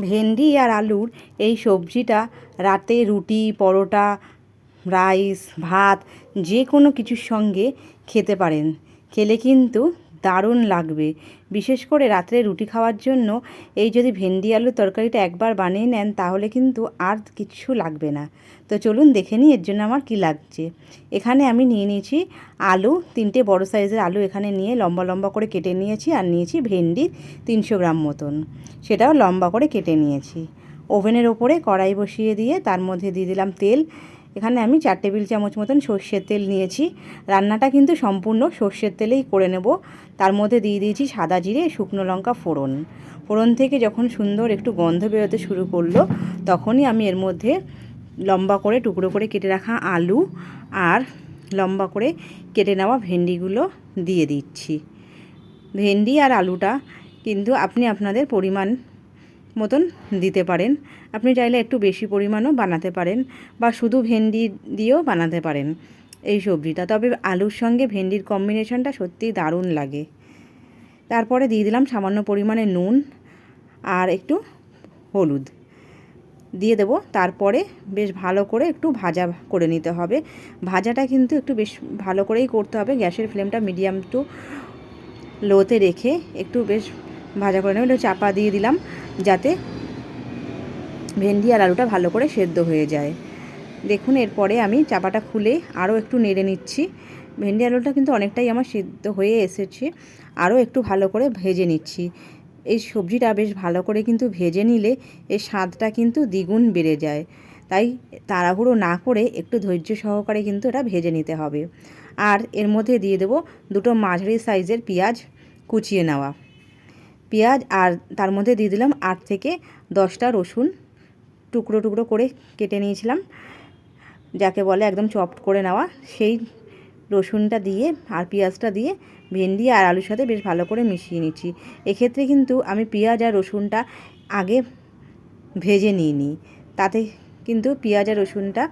ভেন্ডি আর আলুর এই সবজিটা রাতে রুটি, পরোটা, রাইস, ভাত, যে কোনো কিছুর সঙ্গে খেতে পারেন। খেলে কিন্তু দারুণ লাগবে। বিশেষ করে রাত্রে রুটি খাওয়ার জন্য এই যদি ভেন্ডি আলুর তরকারিটা একবার বানিয়ে নেন, তাহলে কিন্তু আর কিচ্ছু লাগবে না। তো চলুন দেখে নিই এর জন্য আমার কী লাগছে। এখানে আমি নিয়ে নিয়েছি আলু, তিনটে বড় সাইজের আলু এখানে নিয়ে লম্বা লম্বা করে কেটে নিয়েছি আর নিয়েছি ভেন্ডি তিনশো গ্রাম মতন। সেটাও লম্বা করে কেটে নিয়েছি। ওভেনের ওপরে কড়াই বসিয়ে দিয়ে তার মধ্যে দিয়ে দিলাম তেল এখানে আমি চার টেবিল চামচ মতন সর্ষের তেল নিয়েছি। রান্নাটা কিন্তু সম্পূর্ণ সর্ষের তেলেই করে নেব। তার মধ্যে দিয়ে দিয়েছি সাদা জিরে, শুকনো লঙ্কা, ফোড়ন। ফোড়ন থেকে যখন সুন্দর একটু গন্ধ বেরোতে শুরু করল, তখনই আমি এর মধ্যে লম্বা করে টুকরো করে কেটে রাখা আলু আর লম্বা করে কেটে নেওয়া ভেন্ডিগুলো দিয়ে দিচ্ছি। ভেন্ডি আর আলুটা কিন্তু আপনি আপনাদের পরিমাণ মতন দিতে পারেন। আপনি চাইলে একটু বেশি পরিমাণও বানাতে পারেন বা শুধু ভেন্ডি দিয়েও বানাতে পারেন এই সবজিটা। তবে আলুর সঙ্গে ভেন্ডির কম্বিনেশনটা সত্যিই দারুণ লাগে। তারপরে দিয়ে দিলাম সামান্য পরিমাণে নুন আর একটু হলুদ। দিয়ে দেবো। তারপরে বেশ ভালো করে একটু ভাজা করে নিতে হবে। ভাজাটা কিন্তু একটু বেশ ভালো করেই করতে হবে। গ্যাসের ফ্লেমটা মিডিয়াম টু লোতে রেখে একটু বেশ ভাজা করে নেবে। একটু চাপা দিয়ে দিলাম যাতে ভেন্ডি আর আলুটা ভালো করে সেদ্ধ হয়ে যায়। দেখুন, এরপরে আমি চাপাটা খুলে আরও একটু নেড়ে নিচ্ছি। ভেন্ডি আলুটা কিন্তু অনেকটাই আমার সিদ্ধ হয়ে এসেছে। আরও একটু ভালো করে ভেজে নিচ্ছি। এই সবজিটা বেশ ভালো করে কিন্তু ভেজে নিলে এর স্বাদটা কিন্তু দ্বিগুণ বেড়ে যায়। তাই তাড়াহুড়ো না করে একটু ধৈর্য সহকারে কিন্তু এটা ভেজে নিতে হবে। আর এর মধ্যে দিয়ে দেবো দুটো মাঝারি সাইজের পেঁয়াজ কুচিয়ে নেওয়া। পেঁয়াজ আর তার মধ্যে দিয়ে দিলাম আট থেকে দশটা রসুন। টুকরো টুকরো করে কেটে নিয়েছিলাম। যাকে বলে একদম চপড করে নেওয়া। সেই রসুনটা দিয়ে আর পেঁয়াজটা দিয়ে ভেন্ডি আর আলুর সাথে বেশ ভালো করে মিশিয়ে নিচ্ছি। এক্ষেত্রে কিন্তু আমি পেঁয়াজ আর রসুনটা আগে ভেজে নিই তাতে কিন্তু পেঁয়াজ আর রসুনটা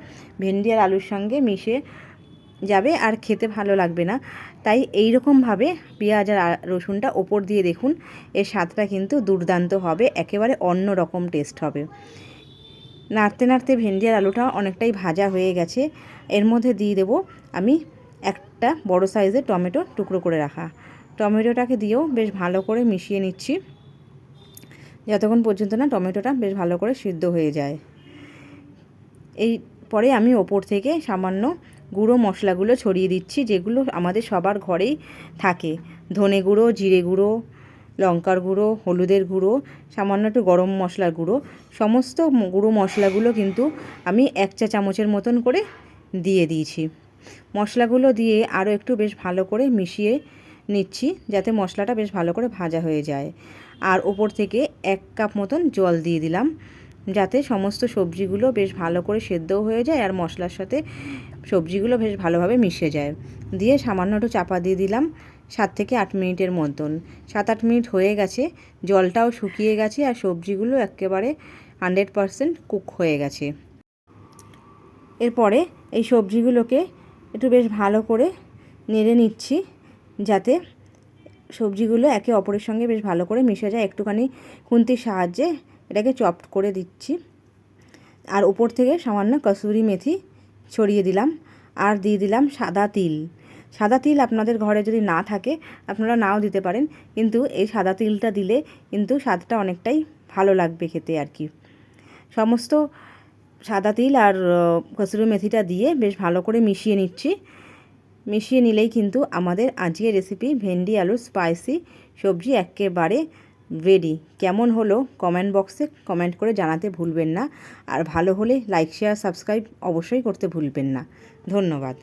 ভেন্ডি আর আলুর সঙ্গে মিশে যাবে আর খেতে ভালো লাগবে না। তাই এই রকমভাবে পেঁয়াজ আর রসুনটা ওপর দিয়ে দেখুন, এর স্বাদটা কিন্তু দুর্দান্ত হবে, একেবারে অন্য রকম টেস্ট হবে। নাড়তে নাড়তে ভেন্ডি আর আলুটা অনেকটাই ভাজা হয়ে গেছে, এর মধ্যে দিয়ে দেবো আমি একটা বড় সাইজের টমেটো টুকরো করে রাখা। টমেটোটাকে দিয়েও বেশ ভালো করে মিশিয়ে নিচ্ছি, যতক্ষণ পর্যন্ত না টমেটোটা বেশ ভালো করে সিদ্ধ হয়ে যায়। এই পরে আমি ওপর থেকে সামান্য গুঁড়ো মশলাগুলো ছড়িয়ে দিচ্ছি, যেগুলো আমাদের সবার ঘরেই থাকে। ধনে গুঁড়ো, জিরে গুঁড়ো, লঙ্কার গুঁড়ো, হলুদের গুঁড়ো, সামান্য একটু গরম মশলার গুঁড়ো, সমস্ত গুঁড়ো মশলাগুলো কিন্তু আমি এক চা চামচের মতন করে দিয়ে দিয়েছি। মশলাগুলো দিয়ে আরও একটু বেশ ভালো করে মিশিয়ে নিচ্ছি, যাতে মশলাটা বেশ ভালো করে ভাজা হয়ে যায়। আর ওপর থেকে এক কাপ মতন জল দিয়ে দিলাম। যাতে সমস্ত সবজিগুলো বেশ ভালো করে সেদ্ধও হয়ে যায় আর মশলার সাথে সবজিগুলো বেশ ভালোভাবে মিশে যায়। দিয়ে সামান্য একটু চাপা দিয়ে দিলাম সাত থেকে আট মিনিটের মতন। সাত আট মিনিট হয়ে গেছে, জলটাও শুকিয়ে গেছে আর সবজিগুলো একেবারে হান্ড্রেড পারসেন্ট কুক হয়ে গেছে। এরপরে এই সবজিগুলোকে একটু বেশ ভালো করে নেড়ে নিচ্ছি যাতে সবজিগুলো একে অপরের সঙ্গে বেশ ভালো করে মিশে যায়। একটুখানি খুন্তির সাহায্যে এটাকে চপ করে দিচ্ছি। আর উপর থেকে সামান্য কসুরি মেথি ছড়িয়ে দিলাম। আর দিয়ে দিলাম সাদা তিল। সাদা তিল আপনাদের ঘরে যদি না থাকে, আপনারা নাও দিতে পারেন। কিন্তু এই সাদা তিলটা দিলে কিন্তু স্বাদটা অনেকটাই ভালো লাগবে খেতে আর কি। সমস্ত সাদা তিল আর কসুরি মেথিটা দিয়ে বেশ ভালো করে মিশিয়ে নিচ্ছি। মিশিয়ে নিলেই কিন্তু আমাদের আজকের রেসিপি ভেন্ডি আলু স্পাইসি সবজি একেবারে রেডি কেমন হলো কমেন্ট বক্সে কমেন্ট করে জানাতে ভুলবেন না। আর ভালো হলে লাইক শেয়ার সাবস্ক্রাইব অবশ্যই করতে ভুলবেন না। ধন্যবাদ।